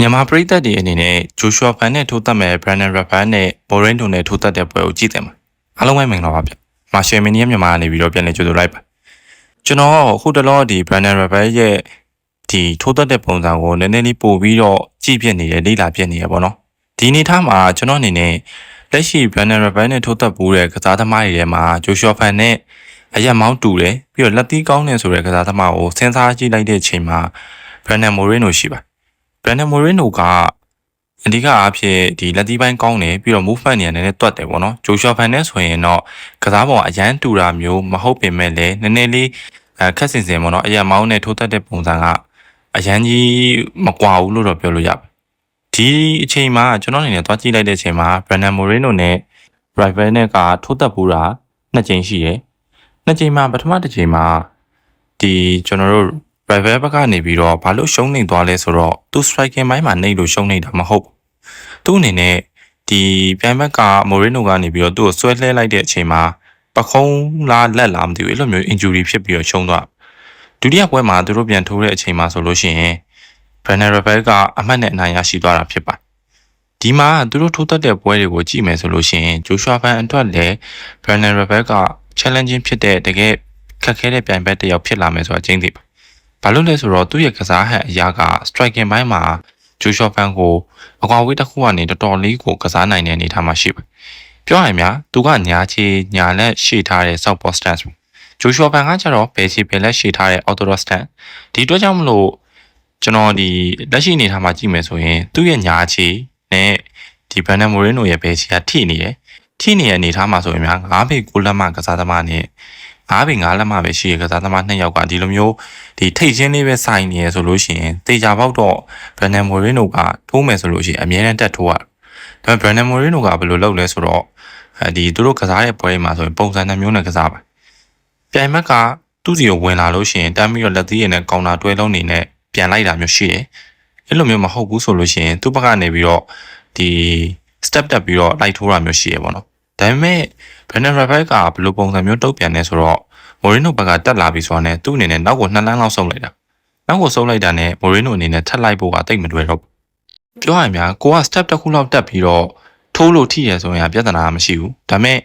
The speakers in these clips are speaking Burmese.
မြန်မာပရိသတ်တွေအနေနဲ့ဂျိုရှွာဖန်နဲ့ထိုးသက်မဲ့ Brandon Rapper နဲ့ Morin တို့နဲ့ထိုးသက်တဲ့ပွဲကိုကြည့်တယ်မှာအားလုံးပဲမင်္ဂလာပါဗျ။မာရှယ်မီနီယမ်မြန်မာကနေပြီးတော့ပြန်လည်ကြိုဆိုလိုက်ပါ။ကျွန်တော်အခုတလောဒီ Brandon Rapper ရဲ့ဒီထိုးသက်တဲ့ပုံစံကိုနည်းနည်းလေးပို့ပြီးတော့ကြည့်ပြနေတယ်လေ့လာပြနေရပေါ့နော်။ဒီအနေထားမှာကျွန်တော်အနေနဲ့လက်ရှိ Brandon Rapper နဲ့ထိုးသက်ပူးတဲ့ကစားသမားတွေထဲမှာဂျိုရှွာဖန်နဲ့အရက်မောင်းတူတယ်ပြီးတော့လက်သီးကောင်းတယ်ဆိုတဲ့ကစားသမားကိုစဉ်းစားကြည့်လိုက်တဲ့အချိန်မှာ Brandon Morin တို့ ရှိပါ Brandon Moreno ကအဓိကအားဖြင့်ဒီလက်သီးပိုင်းကောင်းတယ်ပြီးတော့ movement နေရာနည်းနည်းတွတ်တယ်ပေါ့နော်ဂျိုရှွာဖန်နဲ့ဆိုရင်တော့ကစားပုံအရန်တူတာမျိုးမဟုတ်ပင်မဲ့လည်းနည်းနည်းလေးအဲခက်စင်စင်ပေါ့နော်အရက်မောင်းနဲ့ထိုးတက်တဲ့ပုံစံကအရန်ကြီးမကွာဘူးလို့တော့ပြောလို့ရပါဒီအချိန်မှာကျွန်တော်အနေနဲ့သွားကြည့်လိုက်တဲ့အချိန်မှာ Brandon Moreno နဲ့ Rival နဲ့ကထိုးတက်ပူတာနှစ်ကြိမ်ရှိတယ်နှစ်ကြိမ်မှာပထမတစ်ကြိမ်မှာဒီကျွန်တော်တို့ rival ဘက်ကနေပြီးတော့ဘာလို့ရှုံးနေသွားလဲဆိုတော့သူ striking ဘိုင်းမှာနှိပ်လို့ရှုံးနေတာမဟုတ်ဘူးသူ့အနေနဲ့ဒီပြိုင်ဘက်ကမိုရီနိုကနေပြီးတော့သူ့ကိုဆွဲလှဲလိုက်တဲ့အချိန်မှာပခုံးလားလက်လားမသိဘူးအဲ့လိုမျိုး injury ဖြစ်ပြီးတော့ရှုံးသွားဒုတိယပွဲမှာသူတို့ပြန်ထိုးတဲ့အချိန်မှာဆိုလို့ရှိရင် Brenner Rebel ကအမှတ်နဲ့အနိုင်ရရှိသွားတာဖြစ်ပါတယ်ဒီမှာသူတို့ထိုးသက်တဲ့ပွဲတွေကိုကြည့်မယ်ဆိုလို့ရှိရင်ဂျိုရှွာဖန်အတွက်လည်း Brenner Rebel က challenging ဖြစ်တဲ့တကယ်ခက်ခဲတဲ့ပြိုင်ဘက်တစ်ယောက်ဖြစ်လာမယ်ဆိုတာကျင်းသိပါ ဘာလို့လဲဆိုတော့သူ့ရဲ့ကစားဟန်အရာက striking ဘိုင်းမှာဂျိုရှော့ဖန်ကိုအကွာဝေးတစ်ခုကနေတော်တော်လေးကိုကစားနိုင်တဲ့အနေအထားမှာရှိပါပြောရရင်များသူကညာချေညာလက်ရှေ့ထားတဲ့ south post stance ဂျိုရှော့ဖန်ကကျတော့ဘယ်ချေဘယ်လက်ရှေ့ထားတဲ့ orthodox stance ဒီအတွက်ကြောင့်မလို့ကျွန်တော်ဒီလက်ရှိအနေထားမှာကြည့်မယ်ဆိုရင်သူ့ရဲ့ညာချေနဲ့ဒီဘန်နမိုရင်းနိုရဲ့ဘယ်ချေကထိနေတယ်ထိနေတဲ့အနေထားမှာဆိုရင်များ9ဖေ9လက်မကစားသမားနဲ့ 9ပေ9လက်မပဲရှိရကစားသမား2ယောက်ကဒီလိုမျိုးဒီထိတ်ချင်းလေးပဲစိုင်းနေရဆိုလို့ရှိရင်တေချာပေါက်တော့ Brandon Moreno ကထိုးမယ်ဆိုလို့ရှိရင်အမြဲတမ်းတက်ထိုးရဒါပေမဲ့ Brandon Moreno ကဘယ်လိုလုပ်လဲဆိုတော့အဲဒီသူတို့ကစားတဲ့ပွဲတွေမှာဆိုရင်ပုံစံနှမျိုးနဲ့ကစားပါပြိုင်ဘက်ကသူ့စီကိုဝင်လာလို့ရှိရင်တမ်းပြီးတော့လက်သီးရည်နဲ့ကောင်တာတွဲလုံးနေနဲ့ပြန်လိုက်တာမျိုးရှိတယ်အဲ့လိုမျိုးမဟုတ်ဘူးဆိုလို့ရှိရင်သူ့ဘက်ကနေပြီးတော့ဒီ step တက်ပြီးတော့လိုက်ထိုးတာမျိုးရှိရပေါ့နော် ဒါပေမဲ့ Brandon Rafael ကဘယ်လိုပုံစံမျိုးတုတ်ပြန်လဲဆိုတော့ Moreno ဘက်ကတက်လာပြီဆိုတာနဲ့သူ့အနေနဲ့နောက်ကိုနှစ်လမ်းလောက်ဆုပ်လိုက်တာနောက်ကိုဆုပ်လိုက်တာနဲ့ Moreno အနေနဲ့ထပ်လိုက်ဖို့ကတိတ်မတွေ့တော့ဘူးပြောရရင်များကိုက step တစ်ခုလောက်တက်ပြီးတော့ထိုးလို့ထိရဆိုရင်ပြဿနာမရှိဘူးဒါပေမဲ့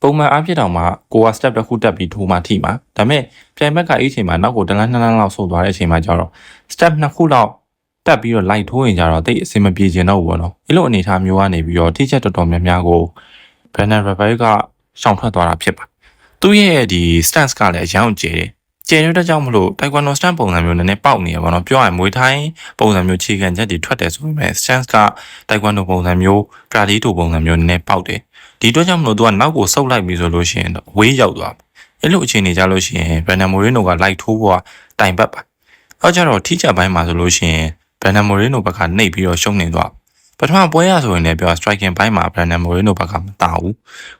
ပုံမှန်အားဖြင့်တောင်မှကိုက step တစ်ခုတက်ပြီးထိုးမှထိမှာဒါပေမဲ့ပြိုင်ဘက်ကအဲ့အချိန်မှာနောက်ကိုတလန်းနှစ်လန်းလောက်ဆုပ်သွားတဲ့အချိန်မှာကျတော့ step နှစ်ခုလောက်တက်ပြီးတော့ light ထိုးရင်ကြတော့တိတ်အဆင်မပြေကျင်တော့ဘူးပေါ့နော်အဲ့လိုအနေအထားမျိုးကနေပြီးတော့ထိချက်တော်တော်များများကို Brandon Rafael ကရှောင်ထွက်သွားတာဖြစ်ပါသူ့ရဲ့ဒီ stance ကလည်းအယောင်ကျဲတယ်ကျဲတဲ့ကြောင့်မလို့ taekwondo stance ပုံစံမျိုးနည်းနည်းပေါက်နေရပါတော့ပြောရရင်မွေးထိုင်းပုံစံမျိုးခြေခံချက်တွေထွက်တယ်ဆိုပေမဲ့ stance က taekwondo ပုံစံမျိုး karate တို့ပုံစံမျိုးနည်းနည်းပေါက်တယ်ဒီအတွက်ကြောင့်မလို့သူကနောက်ကိုဆုပ်လိုက်ပြီဆိုလို့ရှိရင်တော့ဝေးရောက်သွားအဲ့လိုအခြေအနေကြလို့ရှိရင် Brandon Moreno က light ထိုးဖို့ကတိုင်ပတ်ပါဟောကြတော့ထိချက်ပိုင်းမှာဆိုလို့ရှိရင် Brandon Moreno ဘက်ကနှိပ်ပြီးတော့ရှုံးနေသွား ပထမပွဲရဆိုရင်လည်းပြော striking ဘိုင်းမှာ Brandon Moreno ဘက်ကမတာဘူး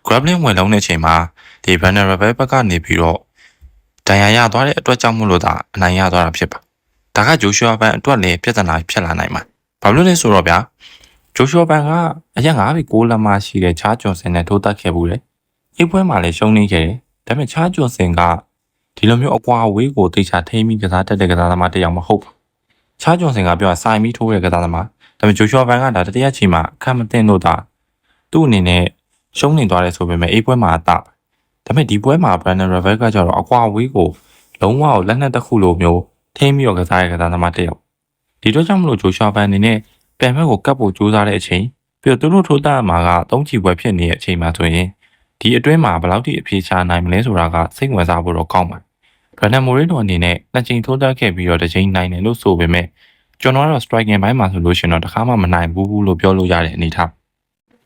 grappling ဝင်လုံးတဲ့အချိန်မှာဒီ Brandon Rebel ဘက်ကနေပြီးတော့ဒဏ်ရာရသွားတဲ့အတွက်ကြောင့်မို့လို့ဒါအနိုင်ရသွားတာဖြစ်ပါဒါကဂျိုရှွာဘန်အတွက်လည်းပြဿနာဖြစ်လာနိုင်မှာဘာလို့လဲဆိုတော့ဗျာဂျိုရှွာဘန်ကအရက်9ပြီ6လက်မရှိတဲ့ချားဂျွန်ဆင်နဲ့ထိုးတက်ခဲ့ဘူးလေအိပွဲမှာလည်းရှုံးနေခဲ့တယ်ဒါပေမဲ့ချားဂျွန်ဆင်ကဒီလိုမျိုးအကွာအဝေးကိုတေချာထိမ့်ပြီးကစားတတ်တဲ့ကစားသမားတစ်ယောက်မဟုတ်ဘူးချားဂျွန်ဆင်ကပြောဆိုင်ပြီးထိုးတဲ့ကစားသမား ဒါပေမဲ့ဂျိုရှွာဘန်ကဒါတတိယချိန်မှာအခက်မတင်လို့ဒါသူ့အနေနဲ့ရှုံးနေသွားတယ်ဆိုပေမဲ့အိပွဲမှာအတာဒါပေမဲ့ဒီပွဲမှာ Brandon Ravel ကကျတော့အကွာဝေးကိုလုံးဝကိုလက်နက်တစ်ခုလိုမျိုးထိမ့်ပြီးတော့ကစားရကစားသမားတစ်ယောက်ဒီတော့ကြောင့်မလို့ဂျိုရှွာဘန်အနေနဲ့ပြန်ဘက်ကိုကပ်ဖို့ကြိုးစားတဲ့အချိန်ပြီးတော့သူတို့ထိုးတာမှာကသုံးချီပွဲဖြစ်နေတဲ့အချိန်မှာဆိုရင်ဒီအတွင်းမှာဘယ်လောက်ထိအပြေချနိုင်မလဲဆိုတာကစိတ်ဝင်စားဖို့တော့ကောင်းပါတယ် Brandon Moreno အနေနဲ့နှစ်ချိန်ထိုးတက်ခဲ့ပြီးတော့တစ်ချိန်နိုင်တယ်လို့ဆိုပေမဲ့ ကျွန်တော်ကတော့ striking ဘိုင်းမှာဆိုလို့ရှိရင်တော့တစ်ခါမှမနိုင်ဘူးလို့ပြောလို့ရတဲ့အနေအထား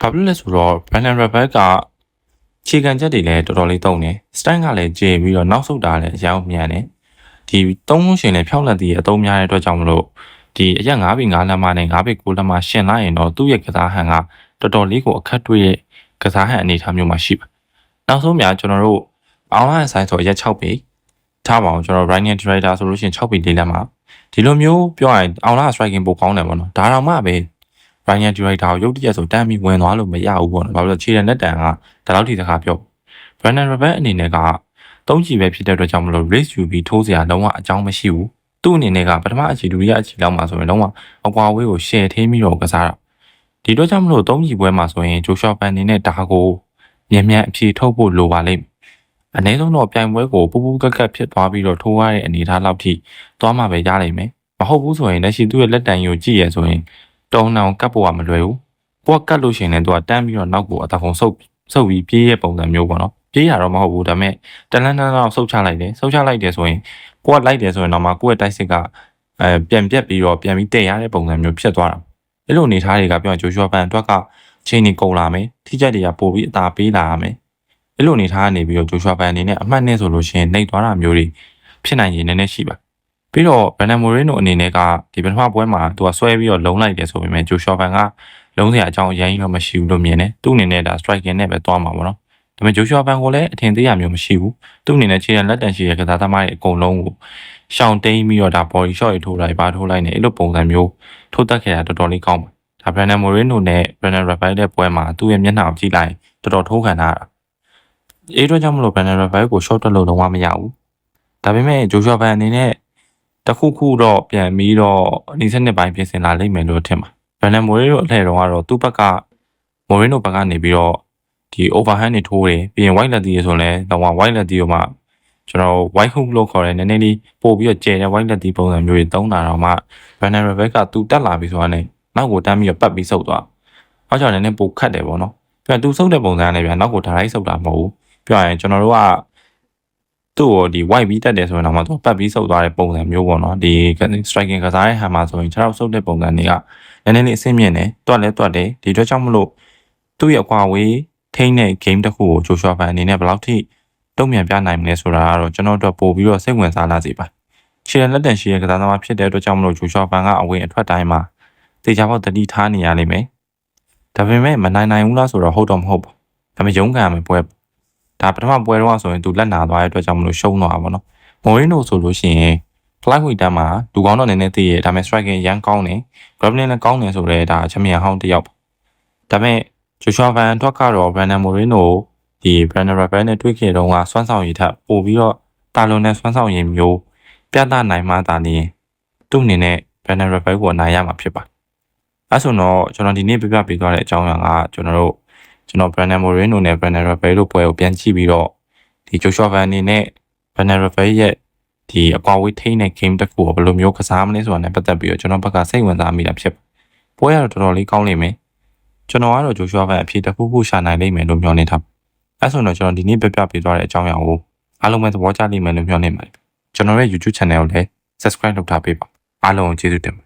ဘာဖြစ်လို့လဲဆိုတော့ Brandon Ravel ကခြေခံချက်တွေလည်းတော်တော်လေးတုံနေ stand ကလည်းကျေပြီးတော့နောက်ဆုတ်တာလည်းအရောက်မြန်တယ်ဒီသုံးလုံးရှင်လည်းဖြောက်လက်တည်အသုံးများတဲ့အတွက်ကြောင့်မလို့ဒီအရက်9ပေ9လက်မနဲ့9ပေ9လက်မရှင်လိုက်ရင်တော့သူ့ရဲ့ကစားဟန်ကတော်တော်လေးကိုအခက်တွေ့ရဲ့ကစားဟန်အနေအထားမျိုးမှာရှိပါနောက်ဆုံးများကျွန်တော်တို့ online ဆိုင်ဆိုအရက်6ပေထားပါအောင်ကျွန်တော် Ryan Trader ဆိုလို့ရှိရင်6ပေလေးလက်မှာ ဒီလိုမျိုးပြောရရင်အောင်လာ striking ပိုကောင်းတယ်ပေါ့နော်ဒါတော့မှပဲ Ryan Director ကိုရုပ်တရက်ဆိုတမ်းပြီးဝင်သွားလို့မရဘူးပေါ့နော်ဘာလို့လဲခြေရလက်တန်ကဒါလောက်ထိတခါပြော Brandon Ravel အနေနဲ့ကသုံးချီပဲဖြစ်တဲ့အတွက်ကြောင့်မလို့ race ယူပြီးထိုးစရာလုံးဝအကြောင်းမရှိဘူးသူ့အနေနဲ့ကပထမအချီဒုတိယအချီလောက်မှာဆိုရင်တော့အကွာဝေးကို share ထင်းပြီးတော့ကစားတာဒီတော့ကြောင့်မလို့သုံးကြီးပွဲမှာဆိုရင်ဂျိုရှော့ပန်အနေနဲ့ဒါကိုမြန်မြန်အဖြေထုတ်ဖို့လိုပါလိမ့်မယ် အနည်းဆုံးတော့ပြိုင်ပွဲကိုပူပူကက်ကက်ဖြစ်သွားပြီးတော့ထိုးရတဲ့အနေအထားလောက်ထိသွားမှပဲရနိုင်မယ်မဟုတ်ဘူးဆိုရင်လက်ရှိသူ့ရဲ့လက်တံကြီးကိုကြည့်ရဆိုရင်တုံနောင်ကတ်ဖို့ကမလွယ်ဘူးကိုကကတ်လို့ရှိရင်လည်းသူကတန်းပြီးတော့နောက်ကိုအတဖုံဆုပ်ဆုပ်ပြီးပြေးရဲ့ပုံစံမျိုးပေါ့နော်ပြေးရတော့မဟုတ်ဘူးဒါပေမဲ့တလန်းတန်းတော့ဆုပ်ချလိုက်တယ်ဆုပ်ချလိုက်တယ်ဆိုရင်ကိုကလိုက်တယ်ဆိုရင်တော့မှကိုယ့်ရဲ့တိုက်စစ်ကအဲပြန်ပြက်ပြီးတော့ပြန်ပြီးတည့်ရတဲ့ပုံစံမျိုးဖြစ်သွားတာအဲ့လိုအနေထားတွေကပြောရင်ဂျိုရှော့ပန်အတွက်ကချိန်နေကုန်လာမယ်ထိကြက်တွေကပို့ပြီးအသာပေးလာရမယ် အဲ့လိုအနေထားကနေပြီးတော့ဂျိုရှော့ပန်အနေနဲ့အမှတ်နဲ့ဆိုလို့ရှိရင်နှိပ်သွားတာမျိုးတွေဖြစ်နိုင်ရင်နည်းနည်းရှိပါပြီးတော့ဘန်နမိုရင်းတို့အနေနဲ့ကဒီပထမပွဲမှာသူကဆွဲပြီးတော့လုံးလိုက်တယ်ဆိုပေမဲ့ဂျိုရှော့ပန်ကလုံးစရာအကြောင်းအရင်တော့မရှိဘူးလို့မြင်တယ်သူ့အနေနဲ့ဒါ striking နဲ့ပဲသွားမှာပေါ့နော်ဒါပေမဲ့ဂျိုရှော့ပန်ကိုလည်းအထင်သေးရမျိုးမရှိဘူးသူ့အနေနဲ့ခြေရလက်တန်ရှိတဲ့ကစားသမားတွေအကုန်လုံးကိုရှောင်တိန်ပြီးတော့ဒါ body shot တွေထိုးလိုက်ပါထိုးလိုက်နေအဲ့လိုပုံစံမျိုးထိုးတက်ခဲ့တာတော်တော်လေးကောင်းပါဒါ Brandon Moreno နဲ့ Brandon Rafael တဲ့ပွဲမှာသူ့ရဲ့မျက်နှာကိုကြည့်လိုက်တော်တော်ထိုးခံတာ အဲ့တော့ကြောင့်မလို့ Brandon Rafael ကို shot တက်လို့လုံးဝမရဘူးဒါပေမဲ့ Joshua Van အနေနဲ့တခုခုတော့ပြန်ပြီးတော့အနည်းစနစ်ပိုင်းပြင်ဆင်လာလိမ့်မယ်လို့ထင်ပါ Brandon Moreno အလှည့်တော့ကတော့သူ့ဘက်က Moreno ဘက်ကနေပြီးတော့ဒီ overhand တွေထိုးတယ်ပြီးရင် white လက်တီးဆိုလည်းတော့ white လက်တီးကိုမှကျွန်တော် white hook လို့ခေါ်တယ်နည်းနည်းလေးပို့ပြီးတော့ကျဲတဲ့ white လက်တီးပုံစံမျိုးတွေတုံးတာတော့မှ Brandon Rebecca သူတက်လာပြီဆိုတာနဲ့နောက်ကိုတန်းပြီးတော့ပတ်ပြီးဆုပ်သွား။အောက်ကြောင့်နည်းနည်းပိုခတ်တယ်ပေါ့နော်။ပြန်သူဆုပ်တဲ့ပုံစံနဲ့ပြန်နောက်ကိုဒါရိုက်ဆုပ်တာမဟုတ်ဘူး။ ပြောရရင်ကျွန်တော်တို့ကသူ့ကိုဒီ white ပြီးတက်တယ်ဆိုရင်တော့မှသူပတ်ပြီးဆုပ်သွားတဲ့ပုံစံမျိုးပေါ့နော်။ဒီ striking ကစားတဲ့ဟန်မှာဆိုရင်ခြေထောက်ဆုပ်တဲ့ပုံစံတွေကနည်းနည်းလေးအဆင့်မြင့်တယ်။တွက်လဲတွက်တယ်။ဒီအတွက်ကြောင့်မလို့သူ့ရဲ့အကွာဝေးထိန်းတဲ့ game တစ်ခုကိုဂျိုရှွာဖန်အနေနဲ့ဘယ်လောက်ထိတုံ့ပြန်ပြနိုင်မလဲဆိုတာကတော့ကျွန်တော်တို့ပို့ပြီးတော့စိတ်ဝင်စားလာစေပါ။ခြေလက်တန်ရှိရဲ့ကစားသမားဖြစ်တဲ့အတွက်ကြောင့်မလို့ဂျိုရှွာဖန်ကအဝင်အထွက်တိုင်းမှာတေချာပေါက်တတိထားနေရလိမ့်မယ်။ဒါပေမဲ့မနိုင်နိုင်ဘူးလားဆိုတော့ဟုတ်တော့မဟုတ်ဘူး။ဒါပေမဲ့ရုန်းကန်ရမယ်ပွဲ။ ဒါပထမပွဲတော့ဆိုရင်သူလက်နာသွားတဲ့အတွက်ကြောင့်မလို့ရှုံးသွားတာပေါ့နော်။မိုရင်းနိုဆိုလို့ရှိရင် flyweight တန်းမှာလူကောင်းတော့နည်းနည်းသိရဒါပေမဲ့ striking ရန်ကောင်းတယ်။ grappling လည်းကောင်းတယ်ဆိုတော့ဒါချမန်ဟောင်းတစ်ယောက်။ဒါပေမဲ့ Joshua Van အတွက်ကတော့ Brandon Moreno ဒီ Brandon Rafael နဲ့တွေ့ခဲ့တော့ကစွမ်းဆောင်ရည်ထက်ပိုပြီးတော့တာလွန်တဲ့စွမ်းဆောင်ရည်မျိုးပြသနိုင်မှသာလျှင်သူ့အနေနဲ့ Brandon Rafael ကိုအနိုင်ရမှာဖြစ်ပါတယ်အဲဆိုတော့ကျွန်တော်ဒီနေ့ပြပြပေးသွားတဲ့အကြောင်းအရာကကျွန်တော်တို့ ကျွန်တော် Brandon Moreno နဲ့ Brandon Rafael တို့ပွဲကိုပြန်ကြည့်ပြီးတော့ဒီ Joshua Van အနေနဲ့ Brandon Rafael ရဲ့ဒီအကွာဝေးထိန်းတဲ့ game တစ်ခုကိုဘယ်လိုမျိုးကစားမလဲဆိုတာနဲ့ပတ်သက်ပြီးတော့ကျွန်တော်ဘက်ကစိတ်ဝင်စားမိတာဖြစ်ပွဲရတော့တော်တော်လေးကောင်းလိမ့်မယ်ကျွန်တော်ကတော့ Joshua Van အဖြေတစ်ခုခုရှာနိုင်လိမ့်မယ်လို့မျှော်လင့်ထားအဲဆိုတော့ကျွန်တော်ဒီနေ့ပြပြပေးသွားတဲ့အကြောင်းအရာကိုအားလုံးပဲသဘောကျလိမ့်မယ်လို့မျှော်လင့်ပါတယ်ကျွန်တော်ရဲ့ YouTube channel ကိုလည်း subscribe လုပ်ထားပေးပါအားလုံးကိုကျေးဇူးတင်ပါ